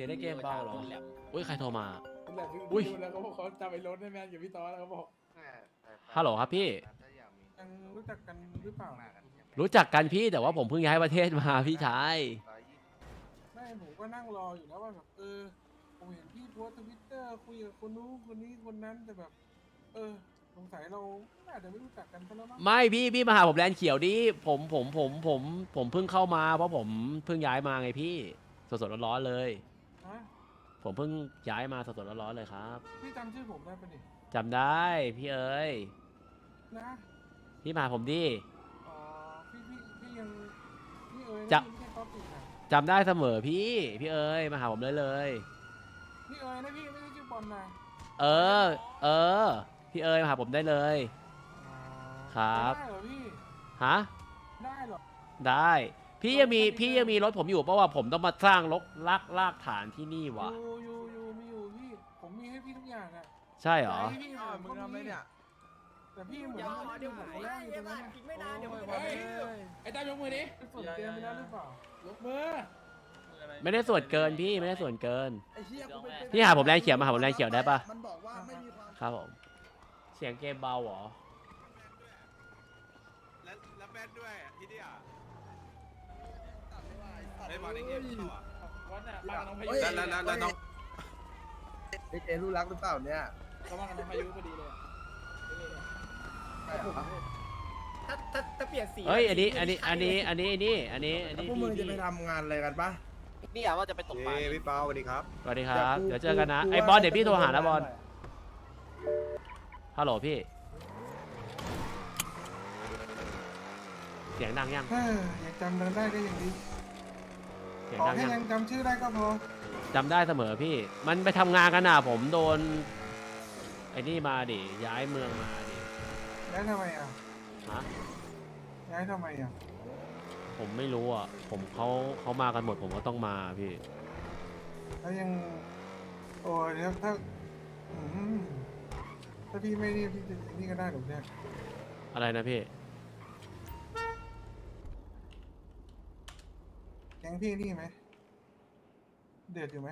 สียงในเกมเบาเหรออุ้ยใครโทรมานั่นแหละพี่อุ้ยดูแล้วเขาบอกเขาจำไอ้รถได้แม่นอยู่พี่ตอนแล้วเขาบอกฮัลโหลครับพี่ ยังรู้จักกันหรือเปล่ารู้จักกันพี่แต่ว่าผมเพิ่งย้ายประเทศมาพี่ชาย ไม่ผมก็นั่งรออยู่แล้วว่าแบบเออผมเห็นพี่โพสทวิตเตอร์คุยกับคนนู้นคนนี้คนนั้นแต่แบบ เออสงสัยเราน่าจะไม่รู้จักกันซะแล้วมั้งไม่พี่พี่มาหาผมแลนด์เขียวดิผมผมผมผมผมเพิ่งเข้ามาเพราะผมเพิ่งย้ายมาไงพี่สดสดๆร้อนๆเลย ฮะผมเพิ่งย้ายมาสดสดๆร้อนๆเลยครับพี่จำชื่อผมได้ปะนี่จำได้พี่เอ๋ยนะพี่มาหาผมดิ อ๋อพี่พี่พี่ยังพี่เอ๋ยจะนะพี่ไม่ใช่ก๊อฟปี้นะจำได้เสมอพี่ พี่เอ๋ยมาหาผมเลยเลย พี่เอ๋ยนะพี่ไม่ใช่ชื่อบอลนะเออ เออ พี่เอ๋ยมาหาผมได้เลยอ๋อครับ ได้เหรอพี่ฮะได้เหรอได้ พี่ยังมีพี่ยังมีรถผมอยู่เพราะว่าผมต้องมาสร้างลกลากลากฐานที่นี่วะอยู่อยู่อยู่มีอยู่พี่ผมมีให้พี่ทุกอย่างอะใช่เหรอ ให้พี่ผมก็มีแต่พี่เหมือนไม่ได้หมดแรกอยู่ตรงนั้นไม่นานเดี๋ยวมันเฮ้ยไอ้ตามยกมือดิไปฝึกเตรียมไปแล้วหรือเปล่ายกมือไม่ได้ส่วนเกินพี่ไม่ได้ส่วนเกินไอ้เหี้ยกูเป็นพี่หาผมแรงเขียวมาหาผมแรงเขียวได้ปะมันบอกว่าไม่มีความครับผมเสียงเกมเบาเหรอ แล้วแล้วแบนด้วยที่เนี่ย ได้บอลในเกมต่อวันน่ะมากับน้องพายุแล้วแล้วแล้วแล้วน้องไอ้เจรู้รักหรือเปล่าเนี่ยเขามากับน้องพายุพอดีเลยใช่เหรอถ้าถ้าถ้าเปลี่ยนสีเฮ้ย อันนี้ อันนี้ อันนี้ อันนี้ อันนี้ อันนี้ อันแล้วนี้พวกพี่มึงจะพี่ไปทำงานอะไรกันปะนี่อะว่าจะไปตกปลาเอ้พี่เปาสวัสดีครับ สวัสดีครับ เดี๋เดี๋ยยววเจอกันนะกูไอ้บอลเดี๋ยวพี่โทรหานะบอล ฮัลโหลพี่ เสียงดังยังเฮ้ยยังจำเดินได้ก็ยังดี เสียงขอดังแค่ยังยังจำชื่อได้ก็พอจำได้เสมอพี่ มันไปทำงานกันน่ะผมโดน ไอ้นี่มาดิ ย้ายเมืองมาดิย้ายทำไมอะฮะย้ายทำไมอะผมไม่รู้อะ ผมเขาเขามากันหมดผมก็ต้องมาพี่ แล้วยัง โอ้ยถ้าถ้าอืมถ้าพี่ไม่นี่พี่จะนี่ก็ได้หรอกเนี่ยอะไรนะพี่ แก๊งพี่นี่ไหม เดือดอยู่ไหม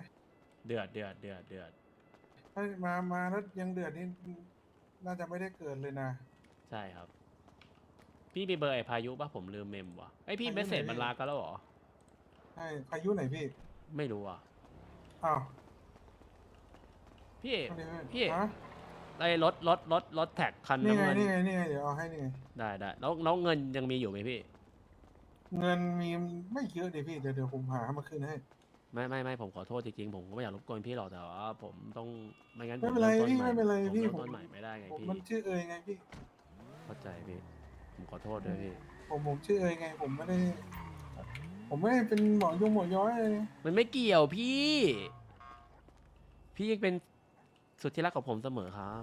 เดือดเดือดเดือดเดือดถ้ามา มาแล้วยังเดือดนี่น่าจะไม่ได้เกิดเลยนะ ใช่ครับ พี่มีเบอร์ไอพายุป่ะผมลืมเมมว่ะไอยพี่พายุเมสเซจไหน มันลากันแล้วเหรอ ใช่พายุไหนพี่ ไม่รู้อะ อ้าวพี่เอาดิพี่ฮะไอรถรถรถรถแท็กคันนี่น้ำไงเงินนี่ไงนี่ไงเดี๋ยวเอาให้นี่ไงได้ได้แล้วแล้วเงินยังมีอยู่ไหมพี่ เงินมีไม่เยอะเดี๋ยวพี่เดี๋ยวเดี๋ยวผมหามาคืนให้ ไม่ไม่ไม่ผมขอโทษจริงๆผมก็ไม่อยากรบกวนพี่หรอกแต่ว่าผมต้องไม่งั้นไม่เป็นไรผริ่ต้พี่ใหไม่เป็นไรผมพี่เริ่มผม ต้นใหม่ไม่ได้ไงผมพี่มันชื่อเอยไงพี่ เข้าใจพี่ผมขอโทษด้วยพี่ ผมผมชื่อเอยไง ผมไม่ได้ ผมไม่ได้เป็นหมอยงหมอย้อยเลยมันไม่เกี่ยวพี่ พี่ยังเป็นสุดที่รักของผมเสมอครับ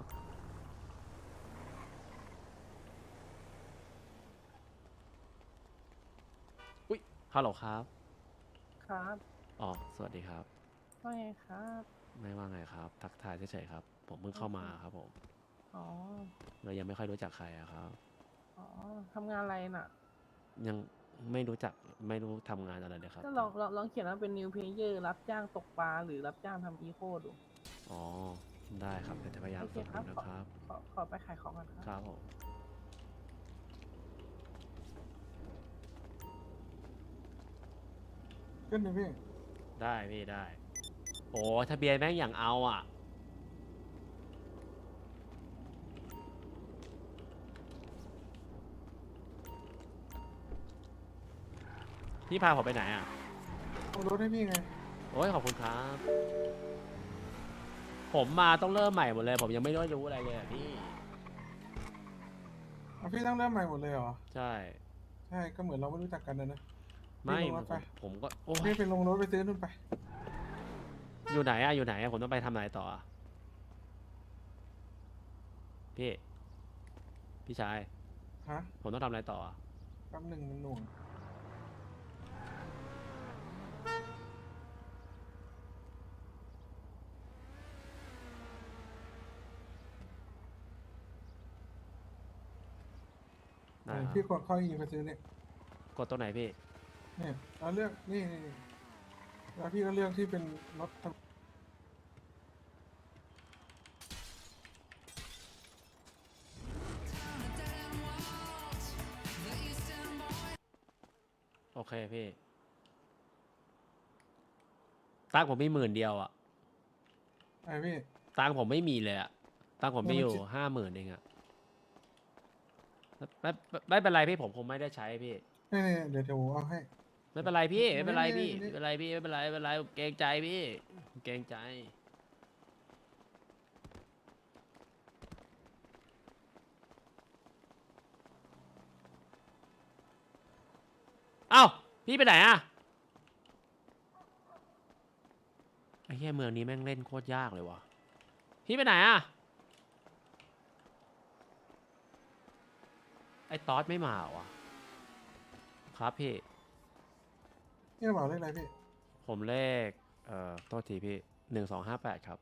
อุ้ย ฮัลโหลครับ ครับอ๋อ สวัสดีครับ ว่าไงครับ ไม่ว่าไงครับ ทักทายเฉยๆครับ ผมเพิ่งเข้ามาครับผมอ๋อ เลยยังไม่ค่อยรู้จักใครอะครับ อ๋อทำงานอะไรน่ะ ยังไม่รู้จัก ไม่รู้ทำงานอะไรเลยครับก็ลองลองลองเขียนว่าเป็น new player รับจ้างตกปลาหรือรับจ้างทำอีโคดู อ๋อ ได้ครับเดี๋ยวจะพยายามโอเคฝึกครับ ดูนะครับ ขอขอไปขายของกันคครับรับผม ขึ้นเลยพี่ได้พี่ได้ โอ้ทะเบียนแม่งอย่างเอาอะ พี่พาผมไปไหนอะ เอารถให้พี่ไงโอ้ยขอบคุณครับ ผมมาต้องเริ่มใหม่หมดเลย ผมยังไม่ได้รู้อะไรเลยอะพี่ เอาพี่ต้องเริ่มใหม่หมดเลยเหรอ ใช่ ใช่ ก็เหมือนเราไม่รู้จักกันนะนะ ไม่พี่ลงผรถไปมผมก็โอ้ยพี่ไปลงรถไปซื้อนู่นไป อยู่ไหนอะอยู่ไหนอะผมต้องไปทำอะไรต่ออะพี่ พี่ชาย ฮะผมต้องทำอะไรต่ออะแป๊บหนึ่งมันหน่วงได้ครับพี่กดเข้าอีไปซื้อเนี่ยกดตัวไหนพี่ เนี่ยเราเลือกนี่นี่นี่แล้วพี่ก็เลือกที่เป็นรถทะโอเคพี่ตังค์ผมมีหมื่นเดียวอะไอพี่ ตังค์ผมไม่มีเลยอะตังค์ผมมีอยู่แล้วมันจะ ห้าหมื่นเองอะไม่ไม่ไม่เป็นไรพี่ผมคงไม่ได้ใช้พี่ นี่ๆเดี๋ยวเดี๋ยวผมเอาให้ ไม่เป็นไรพี่ไม่ไม่เป็นไรไม่พี่ไม่ไม่เป็นไรพี่ไม่เป็นไรไม่เป็นไรผมเกรงใจพี่ผมเกรงใจ เอ้าพี่ไปไหนอะไอ้เหี้ยเมืองนี้แม่งเล่นโคตรยากเลยวะพี่ไปไหนอะไอ้ตอสไม่มาเหรอวะครับพี่ นี่กระเป๋าเลขอะไรพี่ผมเลขเอ่อโทษทีพี่หนึ่งสองห้าแปดครับ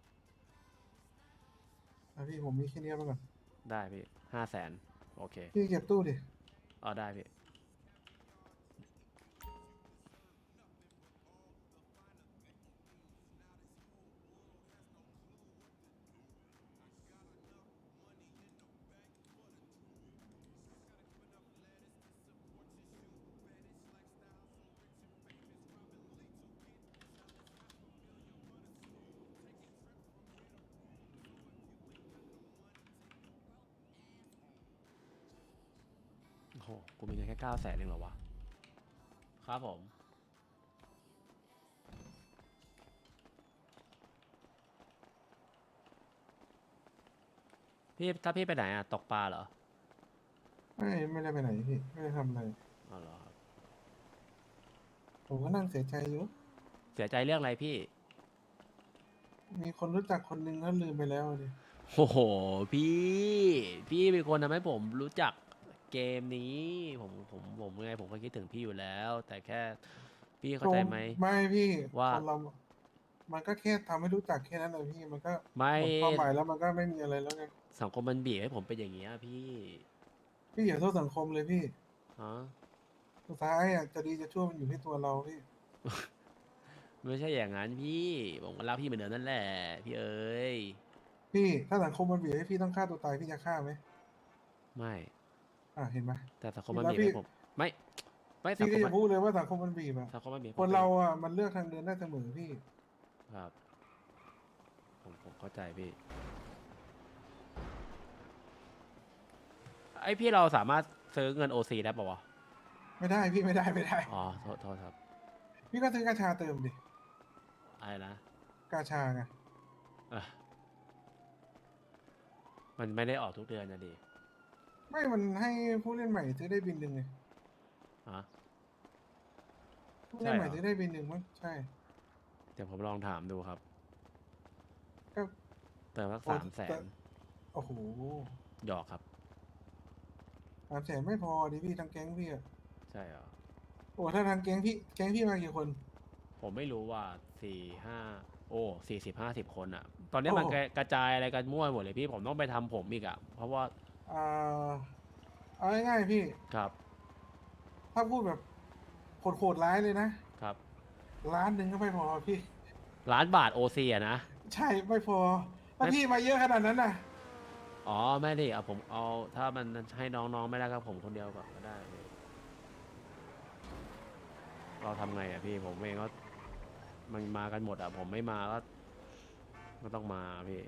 อะพี่ผมมีแค่นี้ไปก่อนได้พี่ห้าแสนโอเคพี่เก็บตู้ดิอ๋อได้พี่ โอ้โห กูมีเงินแค่เก้าแสนเองเหรอวะ ครับผม พี่ถ้าพี่ไปไหนอะตกปลาเหรอไม่ไม่ได้ไปไหนพี่ไม่ได้ทำอะไรอ๋อเหรอครับ ผมก็นั่งเสียใจอยู่เสียใจเรื่องอะไรพี่ มีคนรู้จักคนหนึงก็ลืมไปแล้วดิโอ้โห พี่ พี่เป็นคนทำให้ผมรู้จัก เกมนี้ผมผมผมยังไงผมก็คิดถึงพี่อยู่แล้ว แต่แค่พี่เข้าใจไหม ไม่พี่ว่า คนเรา มันก็แค่ทำให้รู้จักแค่นั้นเลยพี่ มันก็ไม่หมดความหมายแล้วมันก็ไม่มีอะไรแล้วไง สังคมมันบีบให้ผมเป็นอย่างเงี้ยพี่พี่อย่าโทษสังคมเลยพี่ ฮะสุดท้ายอะจะดีจะชั่วมันอยู่ที่ตัวเราพี่ ไม่ใช่อย่างนั้นพี่ผมก็รักพี่เหมือนเดิมนั่นแหละพี่เอ้ยพี่ ถ้าสังคมมันบีบให้พี่ต้องฆ่าตัวตายพี่จะฆ่าไหมไม่ อะเห็นไหม แต่สังคมมันแล้วบีบพี่ให้ผมไม่ไม่สังพี่คก็มอมัย่านพูดเลยว่าสังคมมันบีบอะสังคมมันบีบให้คนผมเราอะมันเลือกทางเดินได้เสมอพี่ ครับผมผมเข้าใจพี่ไอพี่เราสามารถซื้อเงินโอซีได้ปะวะไม่ได้พี่ไม่ได้ไม่ได้ อ๋อโทษโทษครับพี่ก็ซื้อกาชาเติมดิอะไรนะกาชาไงเอ่อมันไม่ได้ออกทุกเดือนนะดิ ไม่มันให้ผู้เล่นใหม่ซื้อได้บินหนึ่งไงฮะผู้เล่นใหม่ใช่เหรอซื้อได้บินหนึ่งมั้งใช่ เดี๋ยวผมลองถามดูครับก็ เติมสักโอ้สามแสแต่นโอ้โหหยอกครับ สามแสนไม่พอดิพี่ทั้งแก๊งพี่อะใช่เหรอ โอ้ถ้าทางแก๊งพี่แก๊งพี่มากี่คนผมไม่รู้ว่าสี่ห้าโอ้สี่สิบห้าสิบคนอะตอนนี้มันโอ้กระกระจายอะไรกันมั่วหมดเลยพี่ผมต้องไปทำผมอีกอะเพราะว่า อ่าเอาง่ายๆพี่ ครับถ้าพูดแบบโหดๆร้ายเลยนะครับล้านหนึ่งก็ไม่พอพี่ ล้านบาทโอซีอะนะใช่ไม่พอถ้าไม่พี่มาเยอะขนาดนั้นน่ะ อ๋อไม่ดิเอาผมเอาถ้ามันให้น้องๆไม่ได้ก็ผมคนเดียวก่อนก็ได้พี่เราทำไงอะพี่ผมเองก็มันมากันหมดอะผมไม่มาก็ก็ต้องมาพี่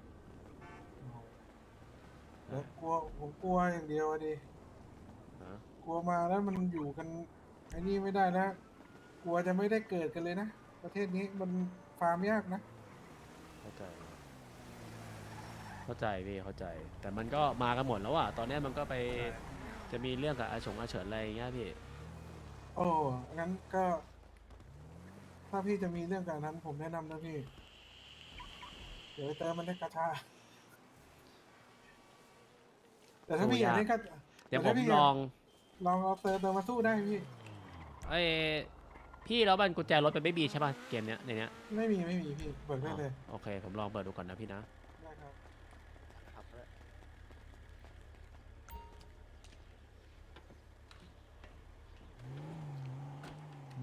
เดี๋ยวกลัวผมกลัวอย่างเดียวอะดิฮะกลัวมาแล้วมันอยู่กันไอ้นี่ไม่ได้แล้วกลัวจะไม่ได้เกิดกันเลยนะประเทศนี้มันฟาร์มยากนะเข้าใจ เข้าใจพี่เข้าใจ แต่มันก็มากันหมดแล้วอะตอนเนี้ยมันก็ไปจะมีเรื่องกับอาชงอาเฉินอะไรอย่างเงี้ยพี่โอ้งั้นก็ ถ้าพี่จะมีเรื่องการนั้น ผมแนะนำนะพี่ เดี๋ยวไปเติมมันได้กระชา แต่ถ้าพี่อยากได้กระเดี๋ยวผแต่ถ้ามพี่ลองลองเอาเติมเติมมาสู้ได้พี่เอ้ยพี่แล้วมันกุญแจรถเป็นไม่บีใช่ป่ะเกมเนี้ยในเนี้ยไม่มีไม่มีพี่เปิดได้เลยอ๋อโอเค ผมลองเปิดดูก่อนนะพี่นะได้ครับบ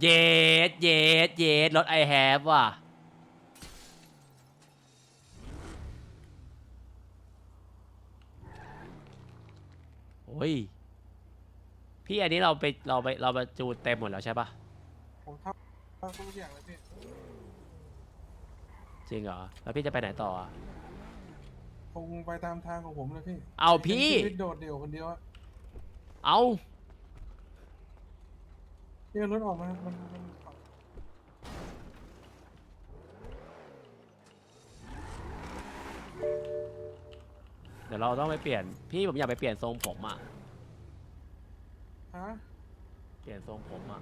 เยดเยดเยดรถไอแฮปว่ะ โอ้ย พี่อันนี้เราไปเราไปเราไปจูนเต็มหมดแล้วใช่ปะผมทำทุกอย่างเลยพี่จริงเหรอ แล้วพี่จะไปไหนต่ออะคงไปตามทางของผมเลยพี่เอาพี่ชีวิตโดดเดี่ยวคนเดียวอะเอาพี่เอารถออกมา มันมัน ดี๋ยวเราต้องไปเปลี่ยน พี่ผมอยากไปเปลี่ยนทรงผมอะฮะเปลี่ยนทรงผมอะ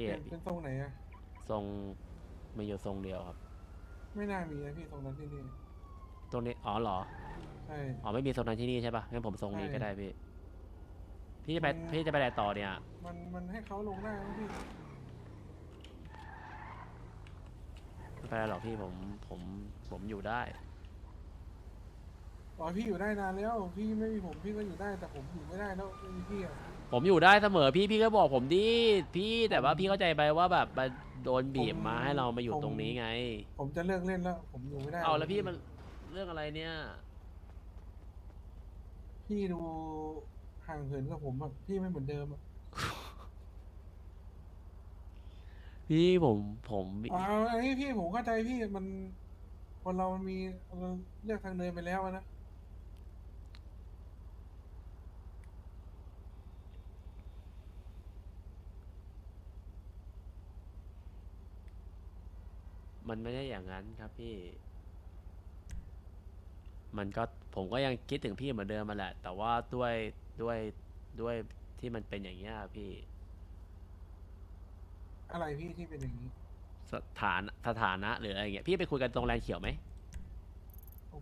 เปพี่ลี่ยนเป็นทรงไหนอะทรงมีอยู่ทรงเดียวครับไม่น่ามีนะพี่ตรงนั้นที่นี่ตรงนี้อ๋อเหรอใช่ อ๋อไม่มีทรงนั้นที่นี่ใช่ปะงั้นผมทรงนี้ใช่ก็ได้พี่ พี่จะไปมันพี่จะไปไหนต่อเนี่ย มันมันให้เขาลงได้ไหมพี่ไม่ไปไหนหรอกพี่ผมผมผมอยู่ได้ อ๋อพี่อยู่ได้นานแล้ว พี่ไม่มีผมพี่ก็อยู่ได้แต่ผมอยู่ไม่ได้แล้วไม่มีพี่อะผมอยู่ได้เสมอพี่พี่ก็บอกผมดิพี่แต่ว่าพี่เข้าใจไปว่าแบบมันโดนบีบมาให้เรามาอยู่ตรงนี้ไง ผมจะเลิกเล่นแล้ว ผมอยู่ไม่ได้เอาแล้วพี่มันเรื่องอะไรเนี่ย พี่ดูห่างเหินกับผมอะพี่ไม่เหมือนเดิมอะพี่ผมผมเอาอันนี้พี่ผมเข้าใจพี่มันคนเรามันมีเราเลือกทางเดินไปแล้วอะนะ มันไม่ได้อย่างนั้นครับพี่ มันก็ผมก็ยังคิดถึงพี่เหมือนเดิมมาแหละ แต่ว่าด้วยด้วยด้วยที่มันเป็นอย่างเงี้ยพี่ อะไรพี่ที่เป็นอย่างนี้สถานสถานะหรืออะไรเงี้ยพี่ไปคุยกันตรงแลนด์เขียวไหม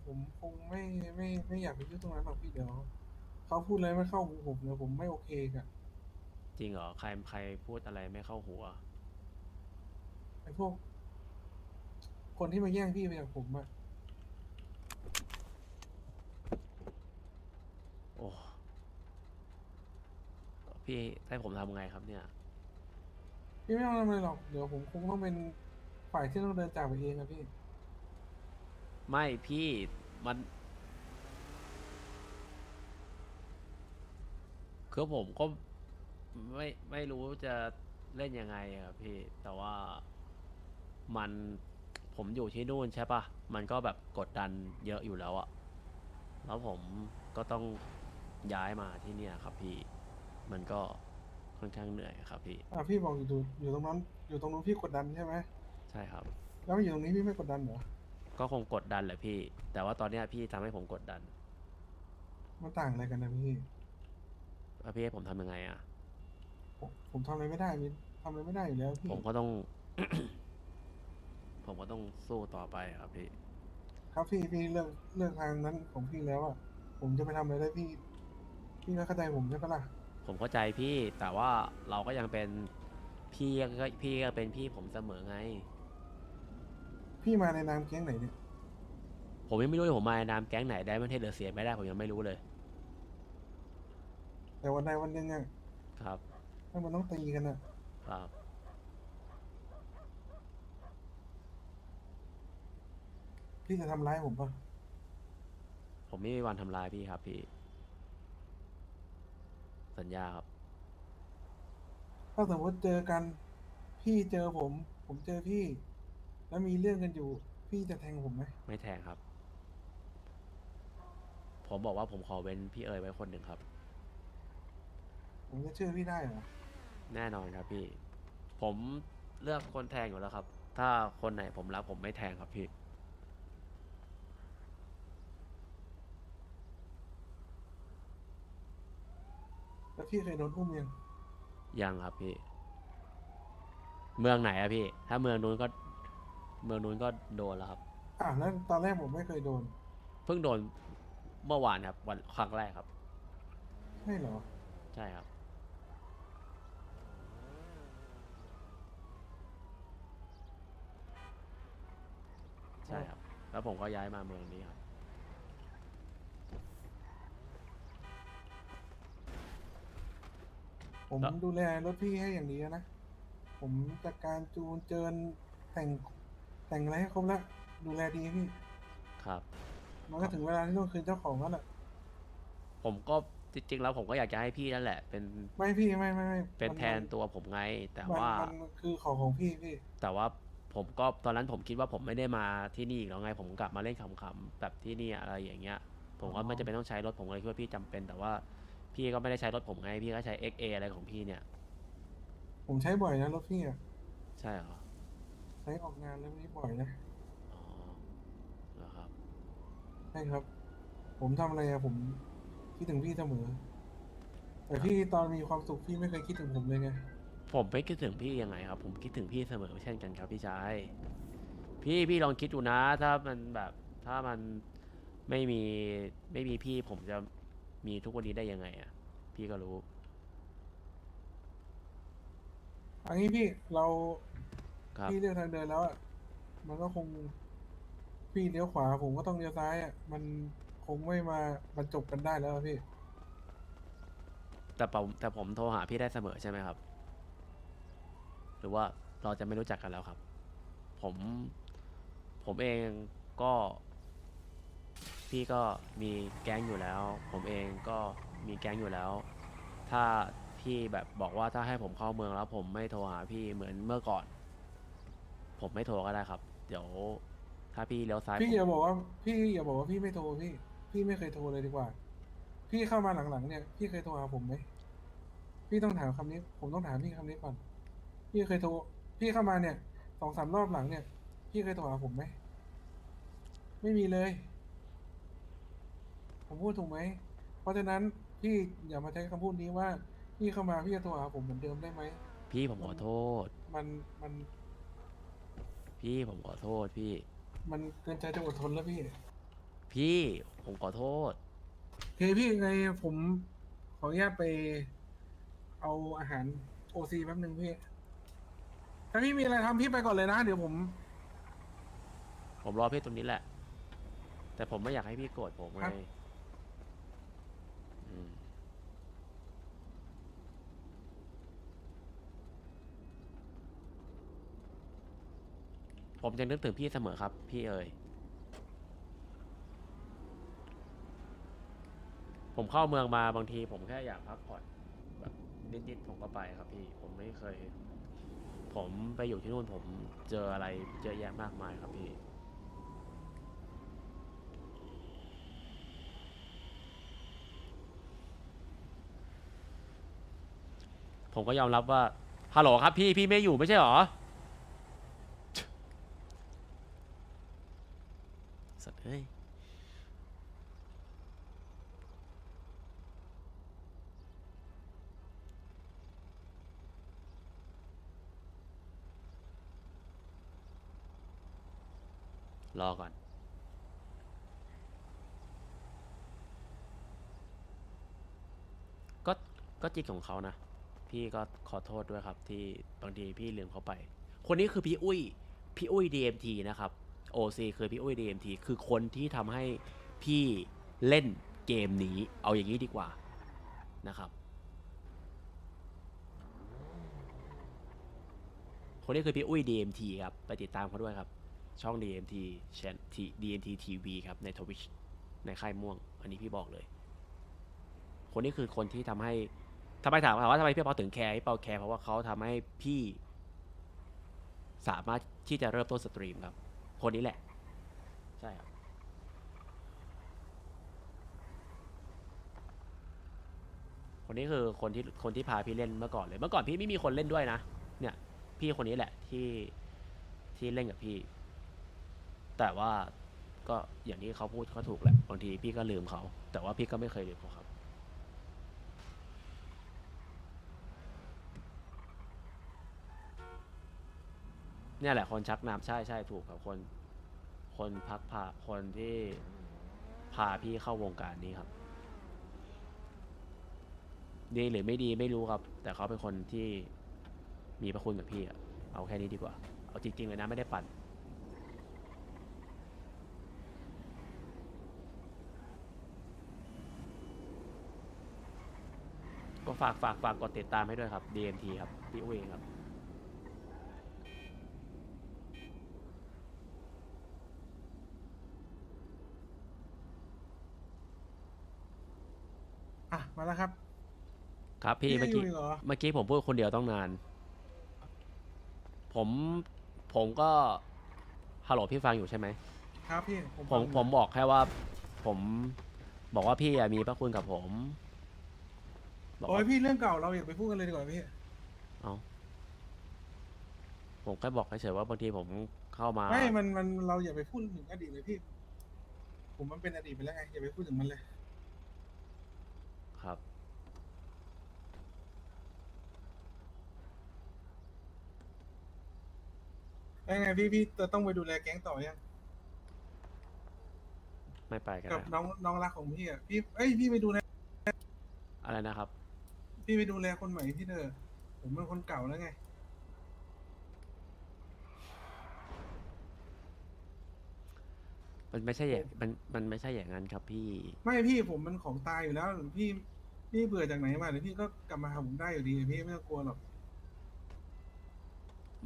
ผมคงไม่ไม่ไม่อยากไปยุ่งตรงนั้นหรอกพี่เดี๋ยวเขาพูดอะไรไม่เข้าหูผมเดี๋ยวผมไม่โอเคกับจริงเหรอใครใครพูดอะไรไม่เข้าหัวไอ้พวก คนที่มาแย่งพี่ไปจากผมอะโอ้พี่ให้ผมทำไงครับเนี่ย พี่ไม่ต้องทำอะไรหรอกเดี๋ยวผมคงต้องเป็นฝ่ายที่ต้องเดินจากไปเองอะพี่ ไม่พี่มันคือผมก็ไม่ไม่รู้จะเล่นยังไงอะครับพี่ แต่ว่ามัน ผมอยู่ที่นู่นใช่ปะมันก็แบบกดดันเยอะอยู่แล้วอะแล้วผมก็ต้องย้ายมาที่เนี่ยครับพี่ มันก็ค่อนข้างเหนื่อยครับพี่ อะพี่บอกอยู่ดูอยู่ตรงนั้นอยู่ตรงนู้นพี่กดดันใช่ไหมใช่ครับ แล้วมาอยู่ตรงนี้พี่ไม่กดดันเหรอก็คงกดดันแหละพี่ แต่ว่าตอนเนี้ยพี่ทำให้ผมกดดันมันต่างอะไรกันนะพี่แล้วพี่ให้ผมทำยังไงอะผมผมทำอะไรไม่ได้พี่ทำอะไรไม่ได้อยู่แล้วพี่ผมก็ต้อง ผมก็ต้องสู้ต่อไปครับพี่ ครับพี่พี่เลือกเลือกทางนั้นของพี่แล้วอะผมจะไปทำอะไรได้พี่ พี่ก็เข้าใจผมใช่ปะล่ะผมเข้าใจพี่แต่ว่าเราก็ยังเป็นพี่ก็พี่ก็เป็นพี่ผมเสมอไง พี่มาในนามแก๊งไหนเนี่ยผมยังไม่รู้เลยผมมาในนามแก๊งไหนได้ไม่เทศหรือเสียไม่ได้ผมยังไม่รู้เลยแต่วันใดวันหนึ่งอะครับถ้ามันต้องตีกันอะครับ พี่จะทำร้ายผมปะผมไม่มีวันทำลายพี่ครับพี่ สัญญาครับ ถ้าสมมติเจอกัน พี่เจอผม ผมเจอพี่ แล้วมีเรื่องกันอยู่ พี่จะแทงผมไหมไม่แทงครับ ผมบอกว่าผมขอเว้นพี่เอ๋ยไว้คนหนึ่งครับ ผมจะเชื่อพี่ได้เหรอแน่นอนครับพี่ ผมเลือกคนแทงอยู่แล้วครับ ถ้าคนไหนผมรักผมไม่แทงครับพี่ แล้วพี่เคยโดนอุ้มยัง ยังครับพี่ เมืองไหนอะพี่ ถ้าเมืองนู้นก็ เมืองนู้นก็โดนแล้วครับ อะแล้วตอนแรกผมไม่เคยโดน เพิ่งโดนเมื่อวานครับ วันครั้งแรกครับ ใช่เหรอ ใช่ครับ ใช่ครับ แล้วผมก็ย้ายมาเมืองนี้ครับ ผมแล้วดูแลรถพี่ให้อย่างดีแล้วนะ ผมจัดการจูนเจินแต่งแต่งอะไรให้ครบแล้วดูแลดีพี่ ครับ มันก็ถึงเวลาที่ต้องคืนเจ้าของแล้วแหละผมก็จริงๆแล้วผมก็อยากจะให้พี่นั่นแหละ เป็นไม่พี่ไม่ไม่ไม่เป็นมัแทนตัวผมไง แต่มันว่า มันคือของของพี่พี่ แต่ว่าผมก็ตอนนั้นผมคิดว่าผมไม่ได้มาที่นี่อีกแล้วไง ผมกลับมาเล่นขำๆแบบที่นี่อะไรอย่างเงี้ย ผมก็อ๋อไม่จำเป็นต้องใช้รถผมก็เลยคิดว่าพี่จำเป็นแต่ว่า พี่ก็ไม่ได้ใช้รถผมไง พี่ก็ใช้ XA อะไรของพี่เนี่ย ผมใช้บ่อยนะรถพี่อะใช่เหรอ ใช้ออกงานแล้วนี้บ่อยนะอ๋อเหรอครับ ใช่ครับ ผมทำอะไรอะผมคิดถึงพี่เสมอ แต่พี่ตอนมีความสุขพี่ไม่เคยคิดถึงผมเลยไงผมไม่คิดถึงพี่ยังไงครับ ผมคิดถึงพี่เสมอเช่นกันครับพี่ชาย พี่พี่ลองคิดดูนะ ถ้ามันแบบถ้ามันไม่มีไม่มีพี่ผมจะ มีทุกวันนี้ได้ยังไงอะ พี่ก็รู้ อันนี้พี่เราครับ พี่เลือกทางเดินแล้วอะมันก็คงพี่เลี้ยวขวาผมก็ต้องเลี้ยวซ้ายอะมันคงไม่มาบรรจบกันได้แล้วอะพี่ แต่ผมแต่ผมโทรหาพี่ได้เสมอใช่ไหมครับ หรือว่าเราจะไม่รู้จักกันแล้วครับ ผมผมเองก็ พี่ก็มีแก๊งอยู่แล้ว ผมเองก็มีแก๊งอยู่แล้ว ถ้าพี่แบบบอกว่าถ้าให้ผมเข้าเมืองแล้ว ผมไม่โทรหาพี่เหมือนเมื่อก่อน ผมไม่โทรก็ได้ครับ เดี๋ยว ถ้าพี่เลี้ยวซ้ายพี่ผมอย่าบอกว่าพี่อย่าบอกว่าพี่ไม่โทรพี่ พี่ไม่เคยโทรเลยดีกว่า พี่เข้ามาหลังๆเนี่ยพี่เคยโทรหาผมไหมพี่ต้องถามคำนี้ ผมต้องถามพี่คำนี้ก่อน พี่เคยโทรพี่เข้ามาเนี่ยสองสามรอบหลังเนี่ย พี่เคยโทรหาผมไหมไม่มีเลย ผมพูดถูกไหม เพราะฉะนั้นพี่อย่ามาใช้คำพูดนี้ว่า พี่เข้ามาพี่จะโทรหาผมเหมือนเดิมได้ไหม พี่ผมขอโทษ มันมันพี่ผมขอโทษพี่ มันเกินใจจะอดทนแล้วพี่พี่ผมขอโทษ โอเคพี่ไงผมขออนุญาตไป เอาอาหารโอซีแป๊บหนึ่งพี่ ถ้าพี่มีอะไรทำพี่ไปก่อนเลยนะ เดี๋ยวผม ผมรอพี่ตรงนี้แหละ แต่ผมไม่อยากให้พี่โกรธผมไงครับ อืม ผมจะนึกถึงพี่เสมอครับ พี่เอ๋ยผมเข้าเมืองมาบางทีผมแค่อยากพักผ่อนแบบนิดๆผมก็ไปครับพี่ ผมไม่เคย ผมไปอยู่ที่นู่นผมเจออะไรเยอะแยะมากมายครับพี่ ผมก็ยอมรับว่าฮัลโหลครับพี่พี่ไม่อยู่ไม่ใช่หรอ สัตว์ เอ้ยรอก่อน ก็ ก็จริงของเขานะ พี่ก็ขอโทษด้วยครับ ที่บางทีพี่ลืมเขาไป คนนี้คือพี่อุ้ย พี่อุ้ย DMT นะครับ OC คือพี่อุ้ย DMT คือคนที่ทำให้พี่เล่นเกมนี้เอาอย่างนี้ดีกว่านะครับ คนนี้คือพี่อุ้ย DMT ครับ ไปติดตามเขาด้วยครับ ช่อง DMT แชน DMT TV ครับ ใน Twitch ในค่ายม่วง อันนี้พี่บอกเลย คนนี้คือคนที่ทำให้ทำไมถามว่าทำไมพี่เปาถึงแคร์พี่เปาแคร์เพราะว่าเขาทำให้พี่ สามารถที่จะเริ่มต้นสตรีมครับ คนนี้แหละ ใช่ครับคนนี้คือคนที่คนที่พาพี่เล่นเมื่อก่อนเลย เมื่อก่อนพี่ไม่มีคนเล่นด้วยนะ เนี่ย พี่คนนี้แหละที่ที่เล่นกับพี่ แต่ว่าก็อย่างที่เขาพูดเขาถูกแหละบางทีพี่ก็ลืมเขา แต่ว่าพี่ก็ไม่เคยลืมเขาครับ เนี่ยแหละคนชักนำใช่ใช่ถูกครับคน คนพักพาคนที่พาพี่เข้าวงการนี้ครับ ดีหรือไม่ดีไม่รู้ครับ แต่เขาเป็นคนที่มีพระคุณกับพี่อะเอาแค่นี้ดีกว่า เอาจริงๆเลยนะไม่ได้ปั่น ก็ฝากฝากฝากกดติดตามให้ด้วยครับ DMT ครับ พี่อุ้ยครับ อะมาแล้วครับ ครับพี่พี่เมื่อยังกี้อยู่อีกเหรอเมื่อกี้ผมพูดคนเดียวต้องนาน ผมผมก็ฮัลโหลพี่ฟังอยู่ใช่ไหม ครับพี่ผมผมผมบอกแค่ว่า ผมบอกว่าพี่อะมีพระคุณกับผมบอกโอ้ยว่าพี่เรื่องเก่าเราอย่าไปพูดกันเลยดีกว่าพี่เอาผมแค่บอกเฉยๆว่าบางทีผมเข้ามา ไม่มันมันเราอย่าไปพูดถึงอดีตเลยพี่ ผมมันเป็นอดีตไปแล้วไงอย่าไปพูดถึงมันเลย ครับ แล้วไงพี่พี่จะต้องไปดูแลแก๊งต่อยังไม่ไปกันกับนะน้องน้องรักของพี่อะพี่เอ้ยพี่ไปดูแลอะไรนะครับ พี่ไปดูแลคนใหม่ที่เธอะผมเป็นคนเก่าแล้วไง มันไม่ใช่อย่างมันมันไม่ใช่อย่างนั้นครับพี่ไม่พี่ผมมันของตายอยู่แล้วพี่พี่เบื่อจากไหนมาเดี๋ยวพี่ก็กลับมาหาผมได้อยู่ดีพี่ไม่ต้องกลัวหรอก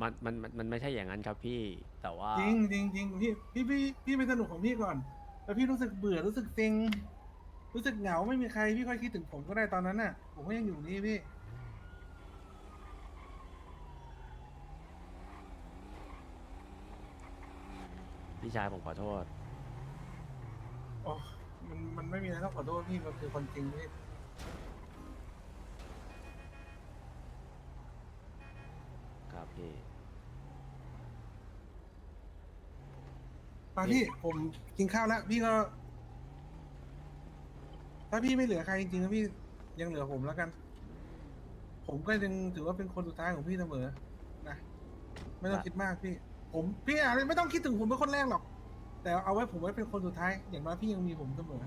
มันมันมันมันไม่ใช่อย่างนั้นครับพี่แต่ว่า จริงจริงจริงพี่พี่พี่พี่ไปสนุกของพี่ก่อน แล้วพี่รู้สึกเบื่อรู้สึกเซ็งรู้สึกเหงาไม่มีใครพี่ค่อยคิดถึงผมก็ได้ตอนนั้นน่ะ ผมก็ยังอยู่นี่พี่ พี่ชายผมขอโทษ โอ้มันมันไม่มีอะไรต้องขอโทษพี่มันคือคนจริงพี่ครับพี่ มาพี่ผมกินข้าวแล้วพี่ก็ ถ้าพี่ไม่เหลือใครจริงๆนะพี่ยังเหลือผมแล้วกัน ผมก็ยังถือว่าเป็นคนสุดท้ายของพี่เสมอนะไม่ต้องคิดมากพี่ ผมพี่อาจจะไม่ต้องคิดถึงผมเป็นคนแรกหรอก แต่เอาไว้ผมไว้เป็นคนสุดท้าย อย่างน้อยพี่ยังมีผมเสมอ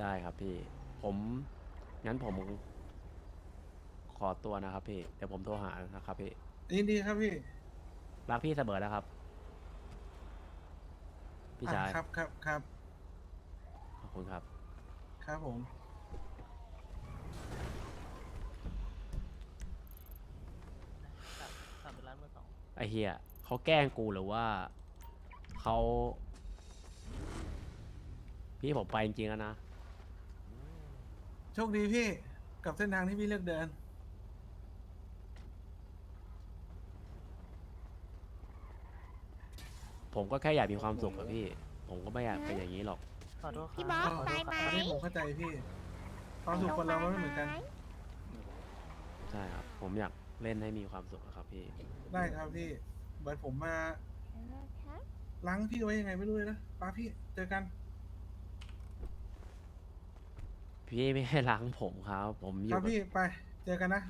ได้ครับพี่ ผมงั้นผมขอตัวนะครับพี่เดี๋ยวผมโทรหานะครับพี่ยินดีครับพี่รักพี่เสมอนะครับ พี่ชายอะครับครับครับขอบคุณครับ ครับผม สามเป็นร้านเบอร์สองไอเฮียเขาแกล้งกูหรือว่าเขาพี่ผมไปจริงๆแล้วนะ โชคดีพี่กับเส้นทางที่พี่เลือกเดิน ผมก็แค่อยากมีความสุขอะพี่ ผมก็ไม่อยากเป็นอย่างนี้หรอก ขอโทษครับพี่บอสขอโทษไปไหม อันนี้ผมเข้าใจพี่ความสุขคนเรามันไม่เหมือนกัน ใช่ครับ ผมอยากเล่นให้มีความสุขอะครับพี่ ได้ครับพี่เหมือนผมมาครับล้างพี่ไว้ยังไงไม่รู้เลยนะป้าพี่เจอกัน พี่ไม่ให้ล้างผมครับ ผมอคยู่รับกับพี่ไปเจอกันนะ